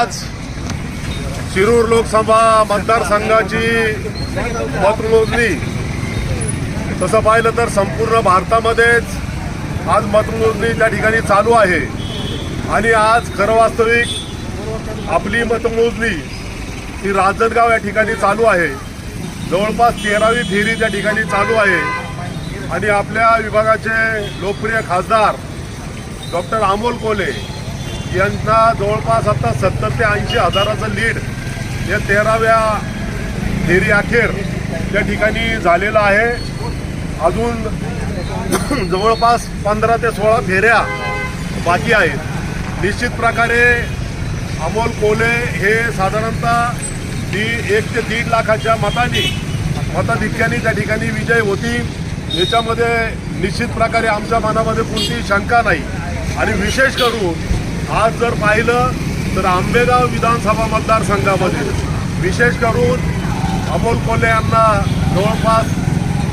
आज शिरूर लोकसभा मतदारसंघाची मतमोजणी. तसं पाहिलं तर संपूर्ण भारतामध्येच आज मतमोजणी त्या ठिकाणी चालू आहे. आणि आज खरं वास्तविक आपली मतमोजणी ही राजनगाव या ठिकाणी चालू आहे. जवळपास तेरावी फेरी त्या ठिकाणी चालू आहे. आणि आपल्या विभागाचे लोकप्रिय खासदार डॉक्टर अमोल कोले यांचा जवळपास आता सत्तर ते ऐंशी हजाराचं लीड या तेराव्या फेरी अखेर त्या ठिकाणी झालेलं आहे. अजून जवळपास पंधरा ते सोळा फेऱ्या बाकी आहेत. निश्चित प्रकारे अमोल कोले हे साधारणतः ती एक ते दीड लाखाच्या मतांनी मताधिक्याने त्या ठिकाणी विजय होतील. याच्यामध्ये निश्चित प्रकारे आमच्या मनामध्ये कोणतीही शंका नाही. आणि विशेष करून आज जर पाहिलं तर आंबेगाव विधानसभा मतदारसंघामध्ये विशेष करून अमोल कोल्हे यांना जवळपास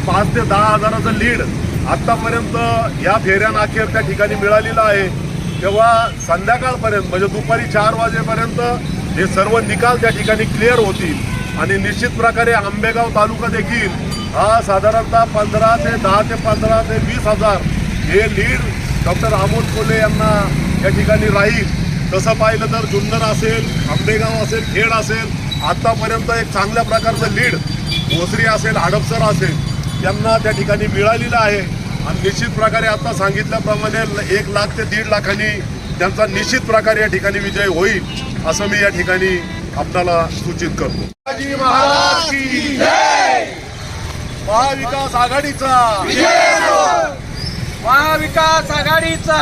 पाच ते दहा हजाराचं लीड आत्तापर्यंत या फेऱ्याअखेर त्या ठिकाणी मिळालेलं आहे. तेव्हा संध्याकाळपर्यंत म्हणजे दुपारी चार वाजेपर्यंत हे सर्व निकाल त्या ठिकाणी क्लिअर होतील. आणि निश्चित प्रकारे आंबेगाव तालुका देखील हा साधारणतः पंधरा ते दहा ते पंधरा ते वीस हजार हे लीड डॉक्टर अमोल कोल्हे यांना या ठिकाणी राहील. तसं पाहिलं तर जुन्नर असेल आंबेगाव असेल खेड असेल आत्तापर्यंत एक चांगल्या प्रकारचं लीड भोसरी असेल हडपसर असेल त्यांना त्या ठिकाणी मिळालेलं आहे. आणि निश्चित प्रकारे आता सांगितल्याप्रमाणे एक लाख ते दीड लाखांनी त्यांचा निश्चित प्रकारे या ठिकाणी विजय होईल असं मी या ठिकाणी आपल्याला सूचित करतो. महाराज महाविकास आघाडीचा! महाविकास आघाडीचा.